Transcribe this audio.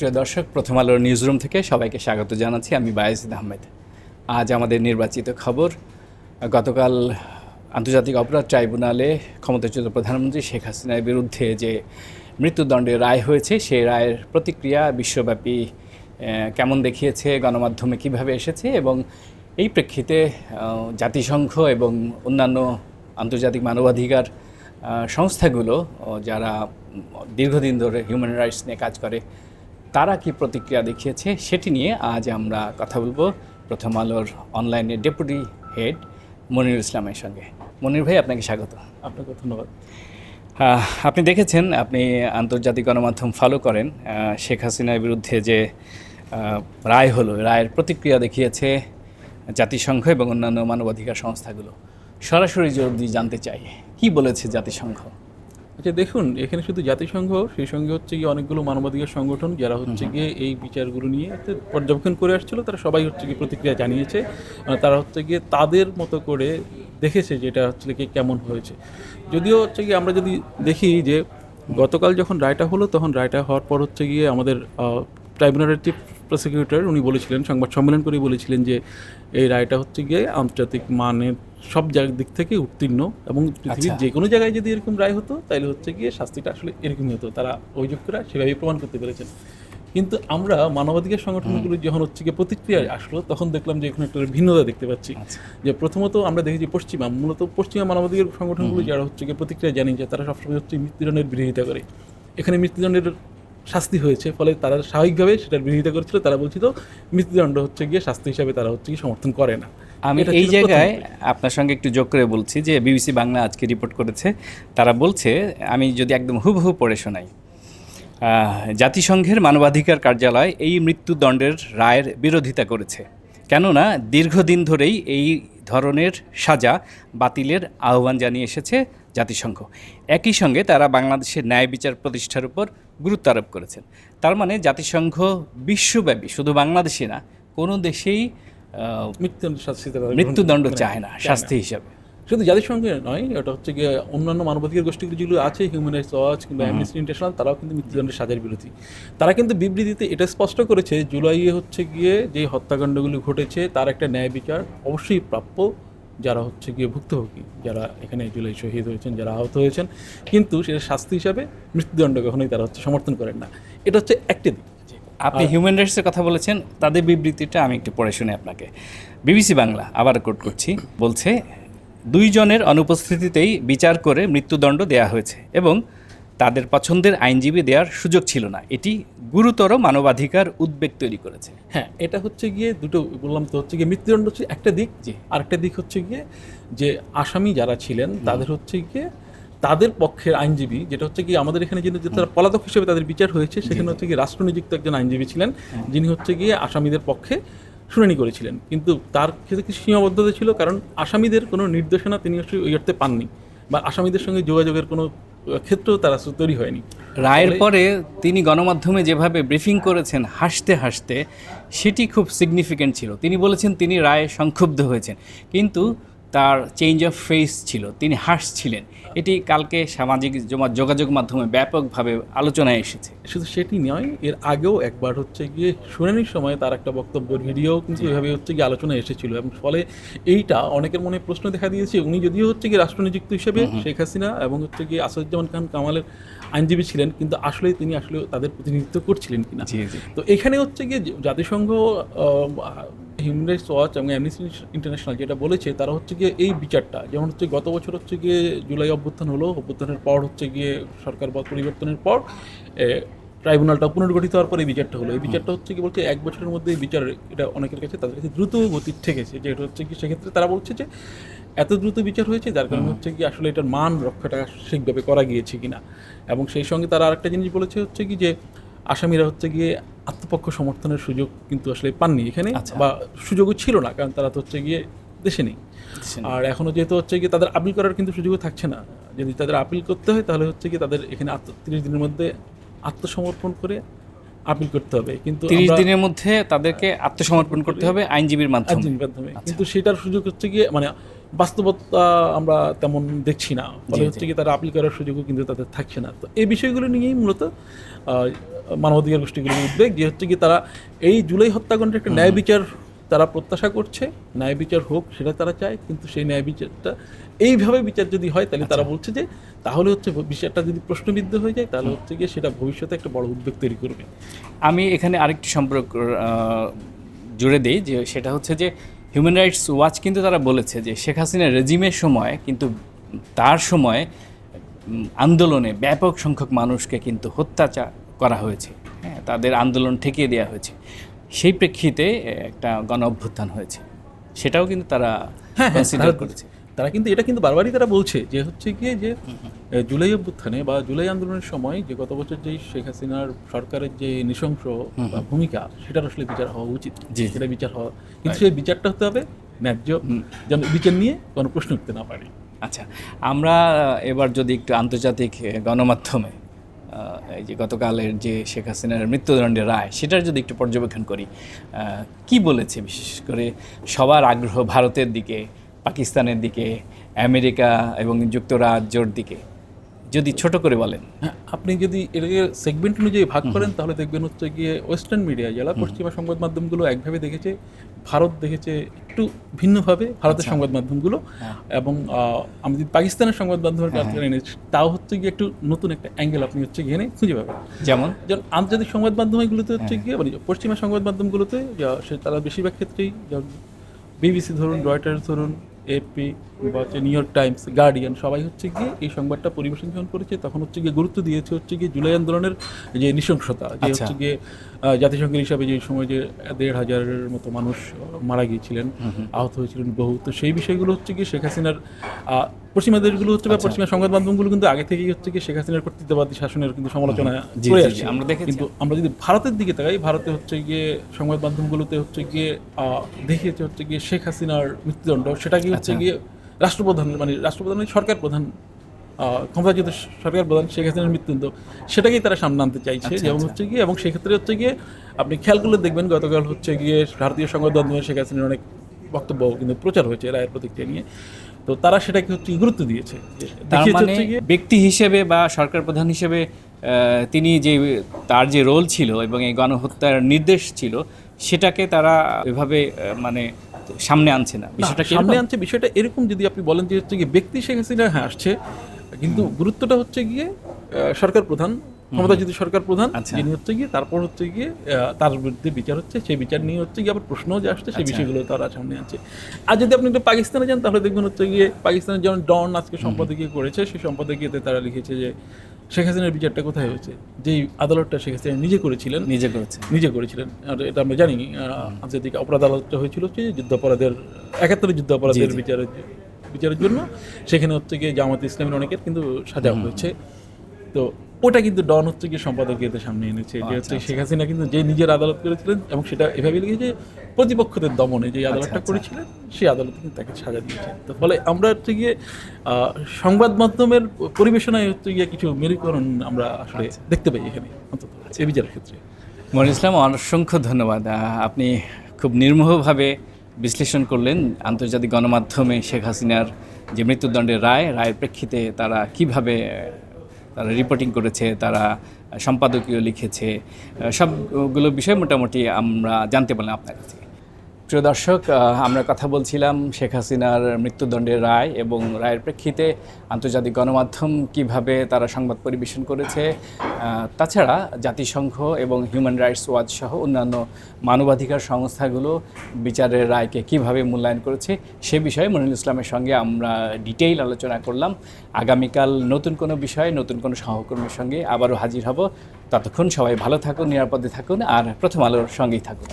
প্রিয় দর্শক, প্রথম আলোর নিউজরুম থেকে সবাইকে স্বাগত জানাচ্ছি। আমি বায়েজিদ আহমেদ। আজ আমাদের নির্বাচিত খবর, গতকাল আন্তর্জাতিক অপরাধ ট্রাইব্যুনালে ক্ষমতাচ্যুত প্রধানমন্ত্রী শেখ হাসিনার বিরুদ্ধে যে মৃত্যুদণ্ডের রায় হয়েছে, সেই রায়ের প্রতিক্রিয়া বিশ্বব্যাপী কেমন দেখিয়েছে, গণমাধ্যমে কীভাবে এসেছে এবং এই প্রেক্ষিতে জাতিসংঘ এবং অন্যান্য আন্তর্জাতিক মানবাধিকার সংস্থাগুলো যারা দীর্ঘদিন ধরে হিউম্যান রাইটস নিয়ে কাজ করে তারা কি প্রতিক্রিয়া দেখিয়েছে সেটি নিয়ে আজ আমরা কথা বলব। প্রথম আলোর অনলাইনে ডেপুটি হেড মনিরুল ইসলামের সঙ্গে। মনির ভাই আপনাকে স্বাগত। আপনাকে ধন্যবাদ। আপনি দেখেছেন আপনি আন্তর্জাতিক গণমাধ্যম ফলো করেন। শেখ হাসিনার বিরুদ্ধে যে রায় হলো রায়ের প্রতিক্রিয়া দেখিয়েছে জাতিসংঘ এবং অন্যান্য মানবাধিকার সংস্থাগুলো। সরাসরি যদি জানতে চাই কি বলেছে জাতিসংঘ? আচ্ছা দেখুন এখানে শুধু জাতিসংঘ সেই সঙ্গে হচ্ছে গিয়ে অনেকগুলো মানবাধিকার সংগঠন যারা হচ্ছে গিয়ে এই বিচারগুলো নিয়ে পর্যবেক্ষণ করে আসছিল তারা সবাই হচ্ছে গিয়ে প্রতিক্রিয়া জানিয়েছে। তারা হচ্ছে গিয়ে তাদের মতো করে দেখেছে যে এটা হচ্ছে গিয়ে কেমন হয়েছে। যদিও হচ্ছে গিয়ে আমরা যদি দেখি যে গতকাল যখন রায়টা হলো তখন রায়টা হওয়ার পর হচ্ছে গিয়ে আমাদের ট্রাইব্যুনালের চিফ প্রসিকিউটর উনি বলেছিলেন সংবাদ সম্মেলন করে বলেছিলেন যে এই রায়টা হচ্ছে গিয়ে আন্তর্জাতিক মানের সব জায়গার দিক থেকে উত্তীর্ণ এবং পৃথিবীর আচ্ছা। যে কোনো জায়গায় যদি এরকম রায় হতো তাহলে হচ্ছে গিয়ে শাস্তিটা আসলে এরকমই হতো। তারা অভিযোগরা সেভাবেই প্রমাণ করতে পেরেছেন। কিন্তু আমরা মানবাধিকার সংগঠনগুলো যখন হচ্ছে গিয়ে প্রতিক্রিয়া আসলো তখন দেখলাম যে এখানে একটা ভিন্নতা দেখতে পাচ্ছি। আচ্ছা। যে প্রথমত আমরা দেখি যে পশ্চিমা মূলত পশ্চিমা মানবাধিকার সংগঠনগুলো যারা হচ্ছে গিয়ে প্রতিক্রিয়া জানিয়েছে তারা সবসময় হচ্ছে মৃত্যুদণ্ডের বিরোধিতা করে। এখানে মৃত্যুদণ্ডের শাস্তি হয়েছে। ফলে তারা স্বাভাবিকভাবে সেটার বিরোধিতা করেছিল। তারা বলছিল মৃত্যুদণ্ড হচ্ছে গিয়ে শাস্তি হিসাবে তারা হচ্ছে গিয়ে সমর্থন করে না। আমি এই জায়গায় আপনার সঙ্গে একটু যোগ করে বলছি যে বিবিসি বাংলা আজকে রিপোর্ট করেছে। তারা বলছে আমি যদি একদম হুবহু পড়ে শোনাই আহ, জাতিসংঘের মানবাধিকার কার্যালয় এই মৃত্যুদণ্ডের রায়ের বিরোধিতা করেছে। কেননা দীর্ঘদিন ধরেই এই ধরনের সাজা বাতিলের আহ্বান জানিয়ে এসেছে জাতিসংঘ। একই সঙ্গে তারা বাংলাদেশের ন্যায় বিচার প্রতিষ্ঠার উপর গুরুত্ব আরোপ করেছেন। তার মানে জাতিসংঘ বিশ্বব্যাপী শুধু বাংলাদেশে না কোনো দেশেই মৃত্যুদণ্ড। চায় না। শাস্তি হিসাবে। শুধু জাতিসংঘে নয় এটা হচ্ছে গিয়ে অন্যান্য মানবাধিকার গোষ্ঠীগুলো যেগুলো আছে হিউম্যান রাইটস ওয়াচ কিংবা অ্যামনেস্টি ইন্টারন্যাশনাল তারাও কিন্তু মৃত্যুদণ্ডের সাজার বিরোধী। তারা কিন্তু বিবৃতিতে এটা স্পষ্ট করেছে জুলাইয়ে হচ্ছে গিয়ে যে হত্যাকাণ্ডগুলি ঘটেছে তার একটা ন্যায় বিচার অবশ্যই প্রাপ্য যারা হচ্ছে গিয়ে ভুক্তভোগী যারা এখানে জুলাই শহীদ হয়েছেন যারা আহত হয়েছেন। কিন্তু সেটা শাস্তি হিসাবে মৃত্যুদণ্ড কখনোই তারা হচ্ছে সমর্থন করেন না। এটা হচ্ছে একটি দিক। আপনি হিউম্যান রাইটসের কথা বলেছেন তাদের বিবৃতিটা আমি একটু পড়ে শুনি আপনাকে। বিবিসি বাংলা আবার কোট করছি বলছে দুইজনের অনুপস্থিতিতেই বিচার করে মৃত্যুদণ্ড দেয়া হয়েছে এবং তাদের পছন্দের আইনজীবী দেওয়ার সুযোগ ছিল না। এটি গুরুতর মানবাধিকার উদ্বেগ তৈরি করেছে। হ্যাঁ এটা হচ্ছে গিয়ে দুটো বললাম তো হচ্ছে গিয়ে মৃত্যুদণ্ড হচ্ছে একটা দিক যে আরেকটা দিক হচ্ছে গিয়ে যে আসামি যারা ছিলেন তাদের হচ্ছে গিয়ে তাদের পক্ষের আইনজীবী যেটা হচ্ছে কি আমাদের এখানে যেটা যে তারা পলাতক হিসেবে তাদের বিচার হয়েছে সেখানে হচ্ছে কি রাষ্ট্রনিযুক্ত একজন আইনজীবী ছিলেন যিনি হচ্ছে গিয়ে আসামিদের পক্ষে শুনানি করেছিলেন। কিন্তু তার ক্ষেত্রে কিছু সীমাবদ্ধতা ছিল কারণ আসামিদের কোনো নির্দেশনা তিনি ওই অর্থে পাননি বা আসামিদের সঙ্গে যোগাযোগের কোনো ক্ষেত্রেও তারা তৈরি হয়নি। রায়ের পরে তিনি গণমাধ্যমে যেভাবে ব্রিফিং করেছেন হাসতে হাসতে সেটি খুব সিগনিফিকেন্ট ছিল। তিনি বলেছেন তিনি রায়ে সংক্ষুব্ধ হয়েছেন। কিন্তু তার চেঞ্জ অফ ফেস ছিল তিনি হাসছিলেন এটি কালকে সামাজিক জমা- যোগাযোগ মাধ্যমে ব্যাপকভাবে আলোচনায় এসেছে। শুধু সেটি নয় এর আগেও একবার হচ্ছে গিয়ে শুনানির সময় তার একটা বক্তব্যের ভিডিও কিন্তু এভাবে হচ্ছে গিয়ে আলোচনা এসেছিল এবং ফলে এইটা অনেকের মনে প্রশ্ন দেখা দিয়েছে উনি যদিও হচ্ছে গিয়ে রাষ্ট্রনিযুক্ত হিসেবে শেখ হাসিনা এবং হচ্ছে গিয়ে আসাদুজ্জামান খান কামালের আইনজীবী ছিলেন কিন্তু আসলে তিনি আসলে তাদের প্রতিনিধিত্ব করছিলেন কিনা। তো এখানে হচ্ছে গিয়ে জাতিসংঘ হিউম্যান রাইটস ওয়াচ এবং অ্যামনেস্টি ইন্টারন্যাশনাল যেটা বলেছে তারা হচ্ছে গিয়ে এই বিচারটা। যেমন হচ্ছে গত বছর হচ্ছে গিয়ে জুলাই অভ্যুত্থান হলো অভ্যুত্থানের পর হচ্ছে গিয়ে সরকার পরিবর্তনের পর ট্রাইব্যুনালটা পুনর্গঠিত হওয়ার পর এই বিচারটা হলো। এই বিচারটা হচ্ছে কি বলছে এক বছরের মধ্যে এই বিচার এটা অনেকের কাছে তাদের কাছে দ্রুত গতি ঠেকেছে। যে এটা হচ্ছে কি সেক্ষেত্রে তারা বলছে যে এত দ্রুত বিচার হয়েছে যার কারণে হচ্ছে কি আসলে এটার মান রক্ষাটা ঠিকভাবে করা গিয়েছে কিনা। এবং সেই সঙ্গে তারা আরেকটা জিনিস বলেছে হচ্ছে কি যে আসামিরা হচ্ছে গিয়ে আত্মপক্ষ সমর্থনের সুযোগ কিন্তু আসলে পাননি এখানে আচ্ছা। বা সুযোগও ছিল না কারণ তারা তো হচ্ছে গিয়ে দেশে নেই। আর এখনও যেহেতু হচ্ছে গিয়ে তাদের আপিল করার কিন্তু সুযোগও থাকছে না যদি তাদের আপিল করতে হয় তাহলে হচ্ছে গিয়ে তাদের এখানে আত্ম তিরিশ দিনের মধ্যে আত্মসমর্পণ করে আপিল করতে হবে। কিন্তু তিরিশ দিনের মধ্যে তাদেরকে আত্মসমর্পণ করতে হবে আইনজীবীর মাধ্যমে। মাধ্যমে। কিন্তু সেটার সুযোগ হচ্ছে গিয়ে মানে বাস্তবতা আমরা তেমন দেখছি না। ফলে। হচ্ছে কি তারা আপিল করার সুযোগও কিন্তু তাদের থাকছে না। তো এই বিষয়গুলো নিয়েই মূলত মানবাধিকার গোষ্ঠীগুলোর উদ্বেগ যে হচ্ছে কি তারা এই জুলাই হত্যাকাণ্ডের একটা ন্যায় বিচার তারা প্রত্যাশা করছে। ন্যায় বিচার হোক সেটা তারা চায় কিন্তু সেই ন্যায় বিচারটা এইভাবে বিচার যদি হয় তাহলে তারা বলছে যে তাহলে হচ্ছে বিচারটা যদি প্রশ্নবিদ্ধ হয়ে যায় তাহলে হচ্ছে গিয়ে সেটা ভবিষ্যতে একটা বড় উদ্বেগ তৈরি করবে। আমি এখানে আরেকটি সম্পর্ক জুড়ে দিই যে সেটা হচ্ছে যে হিউম্যান রাইটস ওয়াচ কিন্তু তারা বলেছে যে শেখ হাসিনা রেজিমের সময় কিন্তু তার সময় আন্দোলনে ব্যাপক সংখ্যক মানুষকে কিন্তু হত্যাচার করা হয়েছে। হ্যাঁ তাদের আন্দোলন ঠেকিয়ে দেওয়া হয়েছে। সেই প্রেক্ষিতে একটা গণ অভ্যুত্থান হয়েছে। সেটাও কিন্তু তারা হ্যাঁ, কনসিডার করেছে। তারা কিন্তু এটা কিন্তু বারবারই তারা বলছে যে হচ্ছে গিয়ে যে জুলাই অভ্যুত্থানে বা জুলাই আন্দোলনের সময় যে গত বছর যে শেখ হাসিনার সরকারের যে নৃশংস ভূমিকা সেটার আসলে বিচার হওয়া উচিত। সেটা বিচার হওয়া। কিন্তু সেই বিচারটা হতে হবে ন্যায্য যেন বিচার নিয়ে কোনো প্রশ্ন উঠতে না পারে। আচ্ছা আমরা এবার যদি একটু আন্তর্জাতিক গণমাধ্যমে এই যে গতকালের যে শেখ হাসিনার মৃত্যুদণ্ডের রায় সেটার যদি একটু পর্যবেক্ষণ করি কি বলেছে? বিশেষ করে সবার আগ্রহ ভারতের দিকে পাকিস্তানের দিকে আমেরিকা এবং যুক্তরাজ্যর দিকে। যদি ছোট করে বলেন। হ্যাঁ আপনি যদি এটাকে সেগমেন্ট অনুযায়ী ভাগ করেন তাহলে দেখবেন হচ্ছে গিয়ে ওয়েস্টার্ন মিডিয়া যারা পশ্চিমা সংবাদ মাধ্যমগুলো একভাবে দেখেছে ভারত দেখেছে একটু ভিন্নভাবে ভারতের সংবাদ মাধ্যমগুলো। এবং আমি যদি পাকিস্তানের সংবাদ মাধ্যমের কাছ থেকে এনেছি তাও হচ্ছে গিয়ে একটু নতুন একটা অ্যাঙ্গেল আপনি হচ্ছে গিয়ে এনে খুঁজে পাবেন। যেমন? যেমন আন্তর্জাতিক সংবাদ মাধ্যমগুলোতে হচ্ছে গিয়ে মানে পশ্চিমা সংবাদ মাধ্যমগুলোতে তারা বেশিরভাগ ক্ষেত্রেই বিবিসি ধরুন রয়টার্স ধরুন এপি বা হচ্ছে নিউ ইয়র্ক টাইমস গার্ডিয়ান সবাই হচ্ছে গিয়ে এই সংবাদটা পরিবেশন যখন করেছে তখন হচ্ছে গিয়ে গুরুত্ব দিয়েছে হচ্ছে গিয়ে জুলাই আন্দোলনের যে নৃশংসতা যে আচ্ছা। হচ্ছে গিয়ে জাতিসংঘের হিসাবে যে সময় যে দেড় হাজারের মতো মানুষ মারা গিয়েছিলেন আহত হয়েছিলেন বহু তো সেই বিষয়গুলো হচ্ছে গিয়ে শেখ হাসিনার পশ্চিমা দেশগুলো হচ্ছে বা আচ্ছা। পশ্চিমা সংবাদ মাধ্যমগুলো কিন্তু আগে থেকেই হচ্ছে গিয়ে শেখ হাসিনার কর্তৃত্ববাদী শাসনের কিন্তু সমালোচনা করে আসছে আমরা দেখেছি। কিন্তু আমরা যদি ভারতের দিকে তাকাই ভারতে হচ্ছে গিয়ে সংবাদ মাধ্যমগুলোতে হচ্ছে গিয়ে দেখিয়েছে হচ্ছে গিয়ে শেখ হাসিনার মৃত্যুদণ্ড সেটাকে হচ্ছে আচ্ছা। গিয়ে রাষ্ট্রপ্রধান মানে রাষ্ট্রপ্রধান সরকার প্রধান ক্ষমতাচ্যুত সরকার প্রধান শেখ হাসিনার মৃত্যুদণ্ড সেটাকেই তারা সামনে আনতে চাইছে আচ্ছা, যেমন। হচ্ছে গিয়ে এবং সেক্ষেত্রে হচ্ছে গিয়ে আপনি খেয়াল করলে দেখবেন গতকাল হচ্ছে গিয়ে ভারতীয় সংবাদ মাধ্যমে শেখ হাসিনার অনেক বক্তব্য কিন্তু প্রচার হয়েছে রায়ের প্রতিক্রিয়া নিয়ে। তো তারা সেটাকে হচ্ছে গুরুত্ব দিয়েছে। মানে ব্যক্তি হিসেবে বা সরকার প্রধান হিসেবে তিনি যে তার যে রোল ছিল এবং এই গণহত্যার নির্দেশ ছিল সেটাকে তারা এভাবে মানে সামনে আনছে না। বিষয়টা সামনে আনছে বিষয়টা এরকম যদি আপনি বলেন যে হচ্ছে গিয়ে ব্যক্তি শেখ হাসিনা হ্যাঁ আসছে কিন্তু গুরুত্বটা হচ্ছে গিয়ে সরকার প্রধান ক্ষমতা যদি সরকার প্রধান আচ্ছা। যিনি হচ্ছে গিয়ে তারপর হচ্ছে গিয়ে তার বিরুদ্ধে বিচার হচ্ছে সেই বিচার নিয়ে হচ্ছে গিয়ে আবার প্রশ্ন যে আসছে সেই আচ্ছা। বিষয়গুলো তারা সামনে আছে। আর যদি আপনি একটু পাকিস্তানে যান তাহলে দেখবেন হচ্ছে গিয়ে পাকিস্তানের যেমন ডন আজকে সম্পাদকীয় করেছে সেই সম্পাদকীয়তে তারা লিখেছে যে শেখ হাসিনার বিচারটা কোথায় হয়েছে? যেই আদালতটা শেখ হাসিনা নিজে করেছিলেন নিজে করেছে। নিজে করেছিলেন। আর এটা আমরা জানি আন্তর্জাতিক অপরাধ আদালতটা হয়েছিল হচ্ছে যুদ্ধাপরাধের একাত্তরের যুদ্ধাপরাধের। বিচারের বিচারের জন্য। সেখানে হচ্ছে গিয়ে জামাত ইসলামের অনেকের কিন্তু সাজা হয়েছে। তো ওটা কিন্তু ডন হচ্ছে গিয়ে সম্পাদকীয়তে সামনে এনেছে। যে হচ্ছে আচ্ছা, শেখ হাসিনা কিন্তু যে নিজের আদালত করেছিলেন এবং সেটা এভাবে লিখেছে যে প্রতিপক্ষদের দমনে যে আদালতটা আচ্ছা। করেছিলেন সেই আদালতে কিন্তু তাকে সাজা দিয়েছে। তো ফলে আমরা হচ্ছে গিয়ে সংবাদ মাধ্যমের পরিবেশনায় হচ্ছে গিয়ে কিছু মেরুকরণ আমরা আসলে আচ্ছা। দেখতে পাই এখানে অন্তত এ বিচারের ক্ষেত্রে। মনির ইসলাম অসংখ্য ধন্যবাদ। আপনি খুব নির্মোহভাবে বিশ্লেষণ করলেন আন্তর্জাতিক গণমাধ্যমে শেখ হাসিনার যে মৃত্যুদণ্ডের রায় রায়ের প্রেক্ষিতে তারা কীভাবে তারা রিপোর্টিং করেছে তারা সম্পাদকীয় লিখেছে সবগুলো বিষয় মোটামুটি আমরা জানতে পারলাম আপনার কাছে প্রিয় দর্শক আমরা কথা বলছিলাম শেখ হাসিনার মৃত্যুদণ্ডের রায় এবং রায়ের প্রেক্ষিতে আন্তর্জাতিক গণমাধ্যম কীভাবে তারা সংবাদ পরিবেশন করেছে। তাছাড়া জাতিসংঘ এবং হিউম্যান রাইটস ওয়াচ সহ অন্যান্য মানবাধিকার সংস্থাগুলো বিচারের রায়কে কীভাবে মূল্যায়ন করেছে সে বিষয়ে মনিরুল ইসলামের সঙ্গে আমরা ডিটেইল আলোচনা করলাম। আগামীকাল নতুন কোনো বিষয়ে, নতুন কোনো সহকর্মীর সঙ্গে আবারও হাজির হব। ততক্ষণ সবাই ভালো থাকুন, নিরাপদে থাকুন, আর প্রথম আলোর সঙ্গেই থাকুন।